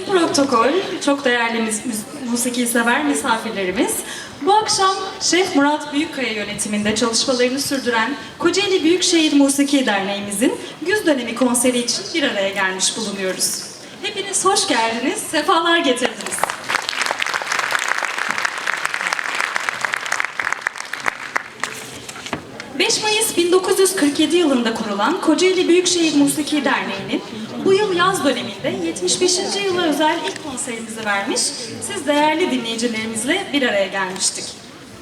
Protokol, çok değerli musiki sever misafirlerimiz. Bu akşam Şef Murat Büyükkaya yönetiminde çalışmalarını sürdüren Kocaeli Büyükşehir Musiki Derneğimizin güz dönemi konseri için bir araya gelmiş bulunuyoruz. Hepiniz hoş geldiniz, sefalar getirdiniz. ...5 Mayıs 1947 yılında kurulan Kocaeli Büyükşehir Musiki Derneği'nin bu yıl yaz döneminde 75. yıla özel ilk konserimizi vermiş, siz değerli dinleyicilerimizle bir araya gelmiştik.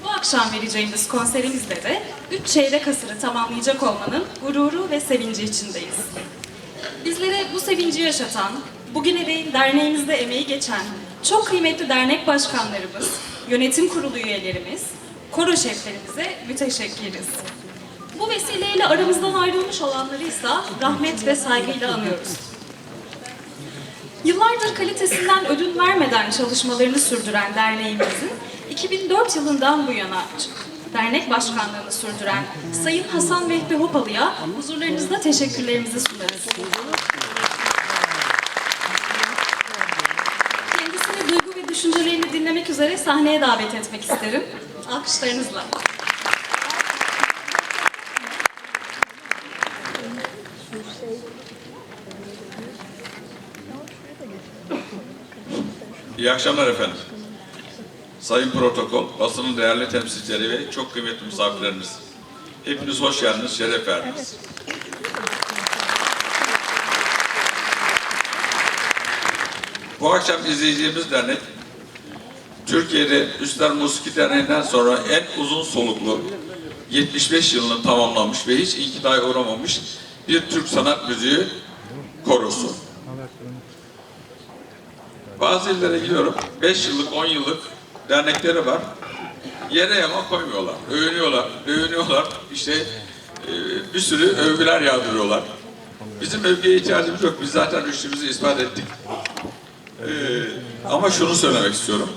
Bu akşam vereceğimiz konserimizde de 3 çeyrek asırı tamamlayacak olmanın gururu ve sevinci içindeyiz. Bizlere bu sevinci yaşatan, bugüne değin derneğimizde emeği geçen çok kıymetli dernek başkanlarımız, yönetim kurulu üyelerimiz, koro şeflerimize müteşekkiriz. Bu vesileyle aramızdan ayrılmış olanları ise rahmet ve saygıyla anıyoruz. Yıllardır kalitesinden ödün vermeden çalışmalarını sürdüren derneğimizin 2004 yılından bu yana dernek başkanlığını sürdüren Sayın Hasan Vehbi Hopalı'ya huzurlarınızda teşekkürlerimizi sunarız. Kendisini duygu ve düşüncelerini dinlemek üzere sahneye davet etmek isterim. Alkışlarınızla. İyi akşamlar efendim. Sayın Protokol, basının değerli temsilcileri ve çok kıymetli misafirlerimiz. Hepiniz hoş geldiniz, şeref verdiniz. Bu akşam izleyeceğimiz dernek, Türkiye'de Üstler Musiki Derneği'nden sonra en uzun soluklu 75 yılını tamamlamış ve hiç inkidaya uğramamış bir Türk sanat müziği korosu. Bazı illere gidiyorum, 5 yıllık, 10 yıllık dernekleri var. Yere yama koymuyorlar, övünüyorlar, övünüyorlar. İşte e, bir sürü övgüler yağdırıyorlar. Bizim övgüye ihtiyacımız yok, biz zaten rüştümüzü ispat ettik. E, ama şunu söylemek istiyorum.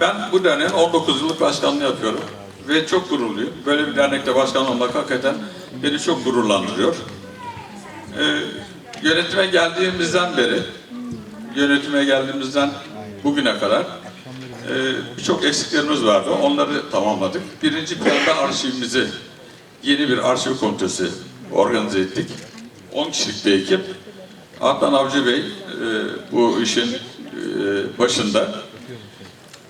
Ben bu derneğin 19 yıllık başkanlığı yapıyorum. Ve çok gururluyum. Böyle bir dernekte başkan olmak hakikaten beni çok gururlandırıyor. E, yönetime geldiğimizden beri yönetime geldiğimizden bugüne kadar e, birçok eksiklerimiz vardı. Onları tamamladık. Birinci planda arşivimizi, yeni bir arşiv komitesi organize ettik. 10 kişilik bir ekip. Adnan Avcı Bey e, bu işin e, başında.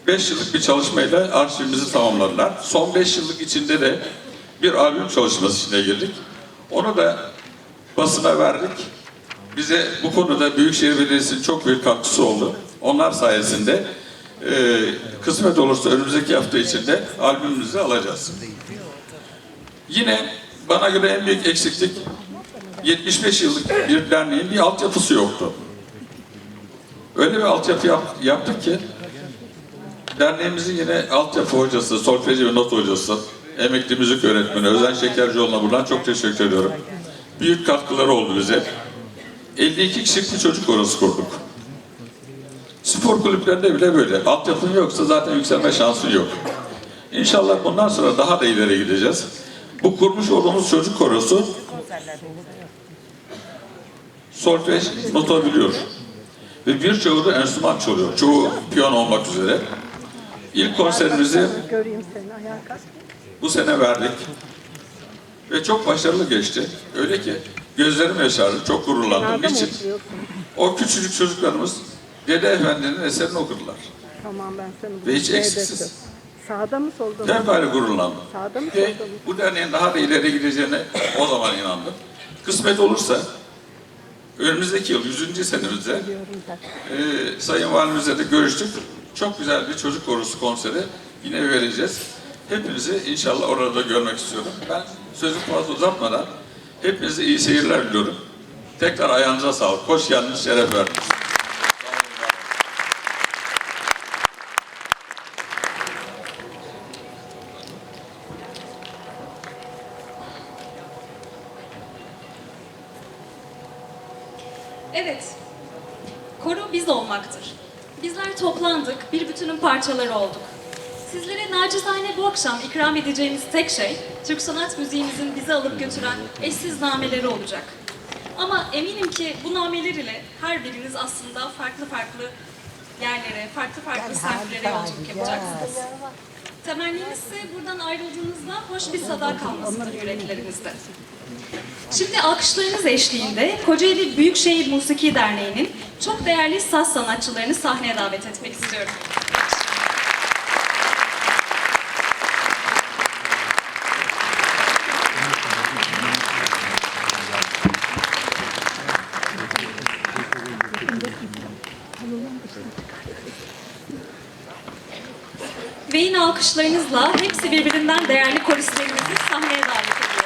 5 yıllık bir çalışmayla arşivimizi tamamladılar. Son 5 yıllık içinde de bir albüm çalışması içine girdik. Onu da basına verdik. Bize bu konuda Büyükşehir Belediyesi'nin çok büyük katkısı oldu. Onlar sayesinde e, kısmet olursa önümüzdeki hafta içinde albümümüzü alacağız. Yine bana göre en büyük eksiklik 75 yıllık bir derneğin bir altyapısı yoktu. Öyle bir altyapı yap- yaptık ki derneğimizin yine altyapı hocası, solfeji ve not hocası, emekli müzik öğretmeni Özen Şekercioğlu'na buradan çok teşekkür ediyorum. Büyük katkıları oldu bize. 52 kişilik bir çocuk orası kurduk. Spor kulüplerinde bile böyle. Altyapın yoksa zaten yükselme şansın yok. İnşallah bundan sonra daha da ileri gideceğiz. Bu kurmuş olduğumuz çocuk korosu solfej nota biliyor. Ve birçoğu da enstrüman çalıyor. Çoğu piyano olmak üzere. İlk konserimizi bu sene verdik. Ve çok başarılı geçti. Öyle ki gözlerim yaşardı. Çok gururlandım. Nerede Niçin? O küçücük çocuklarımız Dede Efendi'nin eserini okudular. Tamam ben seni Ve hiç eksiksiz. Sağda mı solda mı? Böyle gururlandım. Sağda mı Ve solda mı? bu derneğin daha da ileri gideceğine o zaman inandım. Kısmet olursa önümüzdeki yıl 100. senemizde e, Sayın Valimizle de görüştük. Çok güzel bir çocuk korusu konseri yine vereceğiz. Hepinizi inşallah orada görmek istiyorum. Ben sözü fazla uzatmadan hepinize iyi seyirler diliyorum. Tekrar ayağınıza sağlık. Hoş geldiniz, şeref verdiniz. Evet, koro biz olmaktır. Bizler toplandık, bir bütünün parçaları olduk. Sizlere nacizane bu akşam ikram edeceğimiz tek şey, Türk sanat müziğimizin bizi alıp götüren eşsiz nameleri olacak. Ama eminim ki bu nameler ile her biriniz aslında farklı farklı yerlere, farklı farklı semtlere yolculuk yapacaksınız. Temennimiz ise buradan ayrıldığınızda hoş bir sada kalmasıdır yüreklerinizde. Şimdi alkışlarınız eşliğinde Kocaeli Büyükşehir Musiki Derneği'nin çok değerli saz sanatçılarını sahneye davet etmek istiyorum. Ve yine alkışlarınızla hepsi birbirinden değerli koristlerimizi sahneye davet ediyorum.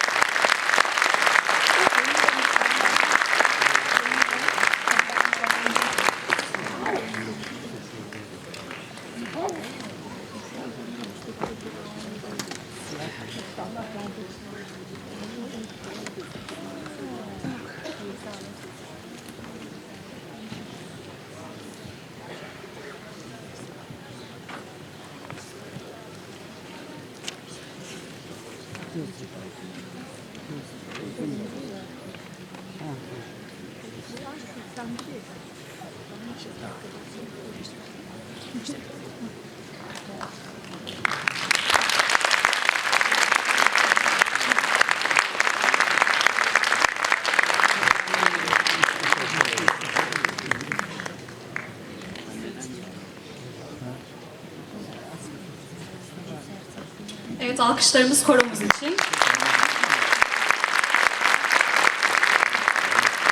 Evet alkışlarımız koromuz için.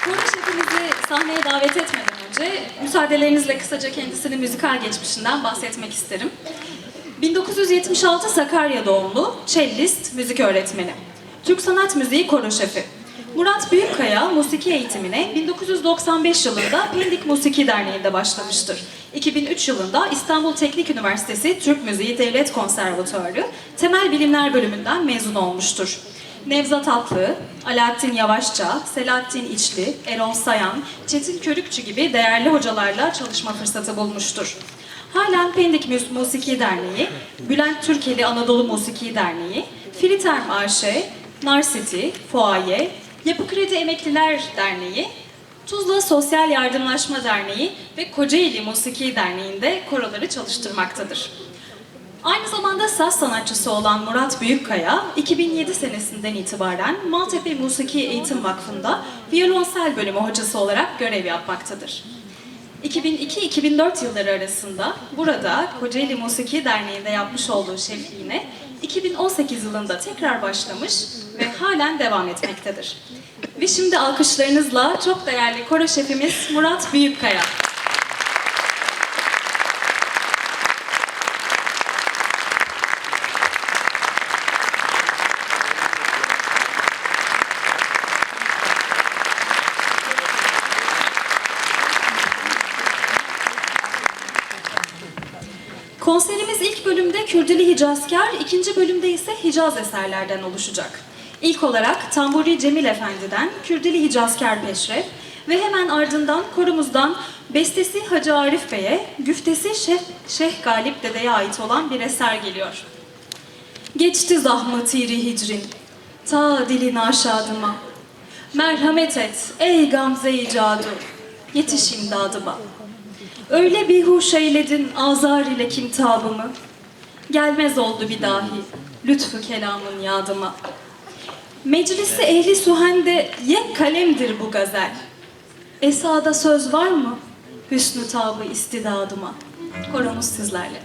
Koro şefimizi sahneye davet etmeden önce müsaadelerinizle kısaca kendisinin müzikal geçmişinden bahsetmek isterim. 1976 Sakarya doğumlu, cellist, müzik öğretmeni. Türk sanat müziği koro şefi. Murat Büyükkaya musiki eğitimine 1995 yılında Pendik Musiki Derneği'nde başlamıştır. 2003 yılında İstanbul Teknik Üniversitesi Türk Müziği Devlet Konservatuarı Temel Bilimler Bölümünden mezun olmuştur. Nevzat Atlı, Alaaddin Yavaşça, Selahattin İçli, Erol Sayan, Çetin Körükçü gibi değerli hocalarla çalışma fırsatı bulmuştur. Halen Pendik Mus- Musiki Derneği, Bülent Türkeli Anadolu Musiki Derneği, Filiterm AŞ, Nar City, Fuaye, Yapı Kredi Emekliler Derneği, Tuzla Sosyal Yardımlaşma Derneği ve Kocaeli Musiki Derneği'nde koroları çalıştırmaktadır. Aynı zamanda saz sanatçısı olan Murat Büyükkaya, 2007 senesinden itibaren Maltepe Musiki Eğitim Vakfı'nda violonsel bölümü hocası olarak görev yapmaktadır. 2002-2004 yılları arasında burada Kocaeli Musiki Derneği'nde yapmış olduğu şefliğine 2018 yılında tekrar başlamış ve halen devam etmektedir. Ve şimdi alkışlarınızla çok değerli koro şefimiz Murat Büyükkaya. Konserimiz ilk bölümde Kürdili Hicazkar, ikinci bölümde ise Hicaz eserlerden oluşacak. İlk olarak Tamburi Cemil Efendi'den Kürdili Hicazkar Peşref ve hemen ardından korumuzdan bestesi Hacı Arif Bey'e, güftesi Şeyh, Şeyh Galip Dede'ye ait olan bir eser geliyor. Geçti zahmı-tiri hicrin, ta dilin aşadıma. Merhamet et ey gamze-i cadu, yetiş imdadıma. Öyle bir huş eyledin azar ile kimtabımı. Gelmez oldu bir dahi lütfu kelamın yadıma. Meclisi ehli suhende yek kalemdir bu gazel. Esada söz var mı? Hüsnü tabı istidadıma. Koromuz sizlerle.